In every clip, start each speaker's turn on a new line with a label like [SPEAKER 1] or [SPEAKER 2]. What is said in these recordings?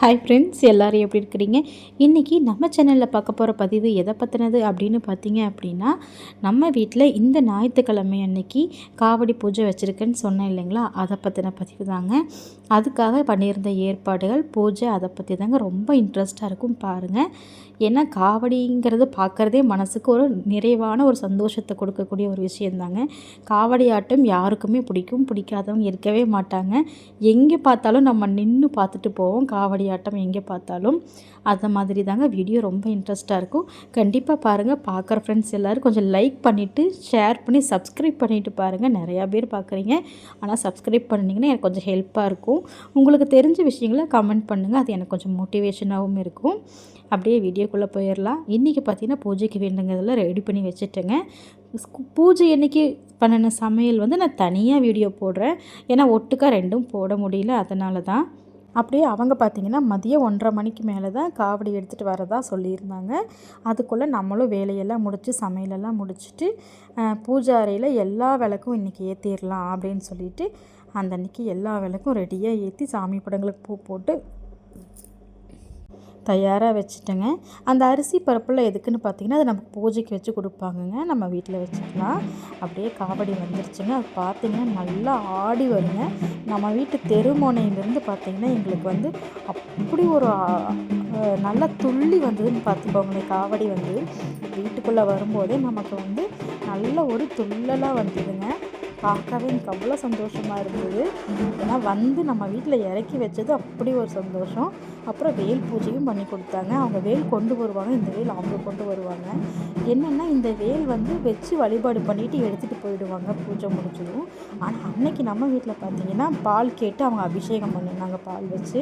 [SPEAKER 1] Hi friends எல்லோரும் எப்படி இருக்கிறீங்க? இன்றைக்கி நம்ம சேனலில் பார்க்க போகிற பதிவு எதை பற்றினது அப்படின்னு பார்த்தீங்க அப்படின்னா நம்ம வீட்டில் இந்த ஞாயிற்றுக்கிழமை அன்னைக்கு காவடி பூஜை வச்சுருக்கேன்னு சொன்னேன் இல்லைங்களா? அதை பற்றின பதிவு தாங்க. அதுக்காக பண்ணியிருந்த ஏற்பாடுகள் பூஜை அதை பற்றி தாங்க ரொம்ப இன்ட்ரெஸ்ட்டாக இருக்கும் பாருங்கள் ஏன்னா காவடிங்கிறது பார்க்குறதே மனசுக்கு ஒரு நிறைவான ஒரு சந்தோஷத்தை கொடுக்கக்கூடிய ஒரு விஷயந்தாங்க காவடி ஆட்டம் யாருக்குமே பிடிக்கும் பிடிக்காதவங்க இருக்கவே மாட்டாங்க. எங்கே பார்த்தாலும் நம்ம நின்று பார்த்துட்டு போவோம் காவடி ஆட்டம் எங்கே பார்த்தாலும் அந்த மாதிரி தாங்க வீடியோ ரொம்ப இன்ட்ரெஸ்ட்டாக இருக்கும். கண்டிப்பாக பாருங்கள் பார்க்குற ஃப்ரெண்ட்ஸ் எல்லோரும் கொஞ்சம் லைக் பண்ணிவிட்டு ஷேர் பண்ணி சப்ஸ்கிரைப் பண்ணிவிட்டு பாருங்கள் நிறையா பேர் பார்க்குறீங்க ஆனால் சப்ஸ்கிரைப் பண்ணிங்கன்னா எனக்கு கொஞ்சம் ஹெல்ப்பாக இருக்கும். உங்களுக்கு தெரிஞ்ச விஷயங்களை கமெண்ட் பண்ணுங்கள் அது எனக்கு கொஞ்சம் மோட்டிவேஷனாகவும் இருக்கும். அப்படியே வீடியோக்குள்ளே போயிடலாம். இன்றைக்கி பார்த்தீங்கன்னா பூஜைக்கு வேண்டுங்கிறதெல்லாம் ரெடி பண்ணி வச்சுட்டேங்க. பூஜை அன்றைக்கி பண்ணின சமையல் வந்து நான் தனியாக வீடியோ போடுறேன். ஏன்னா ஒட்டுக்காக ரெண்டும் போட முடியல. அதனால தான் அப்படியே அவங்க பார்த்திங்கன்னா மதியம் ஒன்றரை மணிக்கு மேலே தான் காவடி எடுத்துகிட்டு வரதா சொல்லியிருந்தாங்க. அதுக்குள்ளே நம்மளும் வேலையெல்லாம் முடித்து சமையலெல்லாம் முடிச்சுட்டு பூஜா அறையில் எல்லா விளக்கும் இன்றைக்கி ஏற்றிடலாம் அப்படின்னு சொல்லிட்டு அந்த அன்றைக்கி எல்லா விளக்கும் ரெடியாக ஏற்றி சாமி படங்களுக்கு பூ போட்டு தயாராக வச்சுட்டேங்க. அந்த அரிசி பருப்பில் எதுக்குன்னு பார்த்தீங்கன்னா அது நமக்கு பூஜைக்கு வச்சு கொடுப்பாங்கங்க. நம்ம வீட்டில் வச்சுக்கலாம். அப்படியே காவடி வந்துருச்சுங்க. அது பார்த்திங்கன்னா நல்லா ஆடி வருங்க. நம்ம வீட்டு தெருமுனையிலேருந்து பார்த்திங்கன்னா எங்களுக்கு வந்து அப்படி ஒரு நல்லா துள்ளி வந்ததுன்னு பார்த்துக்கோங்களேன் காவடி வந்து வீட்டுக்குள்ளே வரும்போதே நமக்கு வந்து நல்ல ஒரு துள்ளலாக வந்ததுங்க. பார்க்கவே எனக்கு அவ்வளோ சந்தோஷமாக இருந்தது. ஏன்னா வந்து நம்ம வீட்டில் இறக்கி வச்சது அப்படி ஒரு சந்தோஷம். அப்புறம் வேல் பூஜையும் பண்ணி கொடுத்தாங்க. அவங்க வேல் கொண்டு வருவாங்க. இந்த வேல் அவங்க கொண்டு வருவாங்க. என்னென்னா இந்த வேல் வந்து வச்சு வழிபாடு பண்ணிவிட்டு எடுத்துகிட்டு போயிடுவாங்க. பூஜை முடிஞ்சதும். ஆனால் அன்னைக்கு நம்ம வீட்டில் பார்த்தீங்கன்னா பால் கேட்டு அவங்க அபிஷேகம் பண்ணியிருந்தாங்க பால் வச்சு.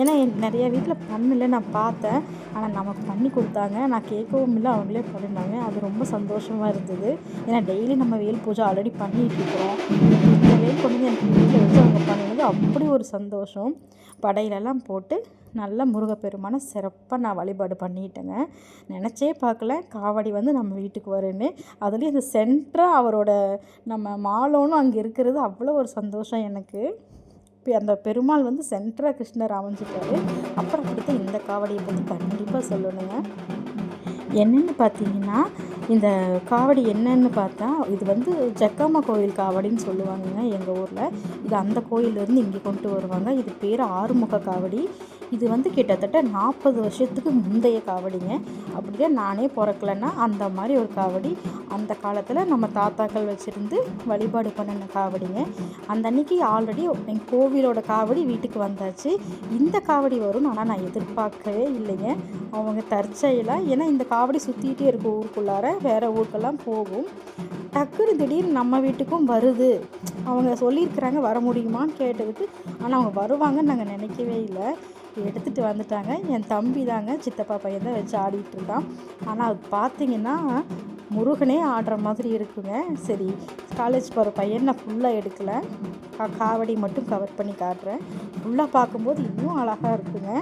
[SPEAKER 1] ஏன்னா நிறைய வீட்டில் பண்ணல. நான் பார்த்தேன். ஆனால் நமக்கு பண்ணி கொடுத்தாங்க. நான் கேட்கவும் இல்லை. அவங்களே பண்ணியிருந்தாங்க அது ரொம்ப சந்தோஷமாக இருந்தது. ஏன்னா டெய்லி நம்ம வேல் பூஜை ஆல்ரெடி பண்ணிட்டு இருக்கிறோம். இந்த வேல் கொண்டு வந்து எனக்கு வீட்டில் வச்சு அவங்க பண்ணும்போது அப்படி ஒரு சந்தோஷம். படையிலெல்லாம் போட்டு நல்ல முருகப்பெருமான சிறப்பாக நான் வழிபாடு பண்ணிட்டேங்க. நினச்சே பார்க்கல. காவடி வந்து நம்ம வீட்டுக்கு வருன்னு அதுலேயும் இந்த சென்டராக அவரோட நம்ம மாலோனும் அங்கே இருக்கிறது அவ்வளோ ஒரு சந்தோஷம் எனக்கு. அந்த பெருமாள் வந்து சென்ட்ரா கிருஷ்ணர் அமைஞ்சிட்டாரு. அப்புறம் அடுத்து இந்த காவடியை பற்றி கண்டிப்பாக சொல்லணுங்க. என்னென்னு பார்த்தீங்கன்னா இந்த காவடி என்னன்னு பார்த்தா இது வந்து ஜக்கம்மா கோயில் காவடின்னு சொல்லுவாங்கங்க எங்கள் ஊரில். இது அந்த கோயிலேருந்து இங்கே கொண்டு வருவாங்க. இது பேர் ஆறுமுக காவடி. இது வந்து கிட்டத்தட்ட நாற்பது வருஷத்துக்கு முந்தைய காவடிங்க. அப்படியே நானே பிறக்கலன்னா அந்த மாதிரி ஒரு காவடி. அந்த காலத்தில் நம்ம தாத்தாக்கள் வச்சுருந்து வழிபாடு பண்ணின காவடிங்க. அந்த அன்னைக்கு ஆல்ரெடி என் கோவிலோட காவடி வீட்டுக்கு வந்தாச்சு. இந்த காவடி வரும் ஆனால் நான் எதிர்பார்க்கவே இல்லைங்க. அவங்க தற்செயலாக ஏன்னா இந்த காவடி சுற்றிக்கிட்டே இருக்கும் ஊருக்குள்ளார வேறு ஊருக்கெல்லாம் போகும். டக்குனு திடீர்னு நம்ம வீட்டுக்கும் வருது. அவங்க சொல்லியிருக்கிறாங்க வர முடியுமான்னு கேட்டதுக்கு. ஆனால் அவங்க வருவாங்கன்னு நாங்கள் நினைக்கவே இல்லை. எடுத்துகிட்டு வந்துட்டாங்க. என் தம்பி தாங்க சித்தப்பா பையன் தான் வச்சு ஆடிட்டு இருந்தான். ஆனால் அது பார்த்தீங்கன்னா முருகனே ஆடுற மாதிரி இருக்குங்க. சரி காலேஜ் போகிற பையன் நான் ஃபுல்லாக எடுக்கலை. காவடி மட்டும் கவர் பண்ணி காட்டுறேன். ஃபுல்லாக பார்க்கும்போது இன்னும் அழகாக இருக்குங்க.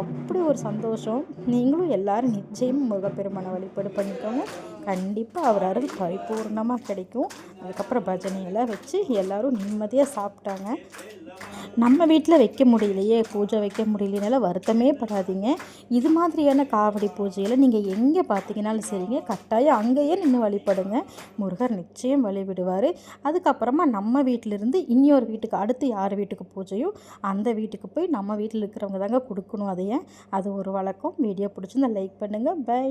[SPEAKER 1] அப்படி ஒரு சந்தோஷம். நீங்களும் எல்லோரும் நிச்சயம் முருகப்பெருமானை வழிபாடு பண்ணிக்கோங்க. கண்டிப்பாக அவர் அருள் பரிபூர்ணமாக கிடைக்கும். அதுக்கப்புறம் பஜனையெல்லாம் வச்சு எல்லோரும் நிம்மதியாக சாப்பிட்டாங்க. நம்ம வீட்டில் வைக்க முடியலையே பூஜை வைக்க முடியலனால வருத்தமே படாதீங்க. இது மாதிரியான காவடி பூஜையில் நீங்கள் எங்கே பார்த்தீங்கனாலும் சரிங்க. கட்டாயம் அங்கேயே நின்று வழிபடுங்க. முருகர் நிச்சயம் வழிவிடுவார் அதுக்கப்புறமா நம்ம வீட்டிலிருந்து இன்னொரு வீட்டுக்கு அடுத்து யார் வீட்டுக்கு பூஜையோ அந்த வீட்டுக்கு போய் நம்ம வீட்டில் இருக்கிறவங்க தாங்க கொடுக்கணும் அதையே. அது ஒரு வழக்கம். வீடியோ பிடிச்சிருந்தா லைக் பண்ணுங்கள் பை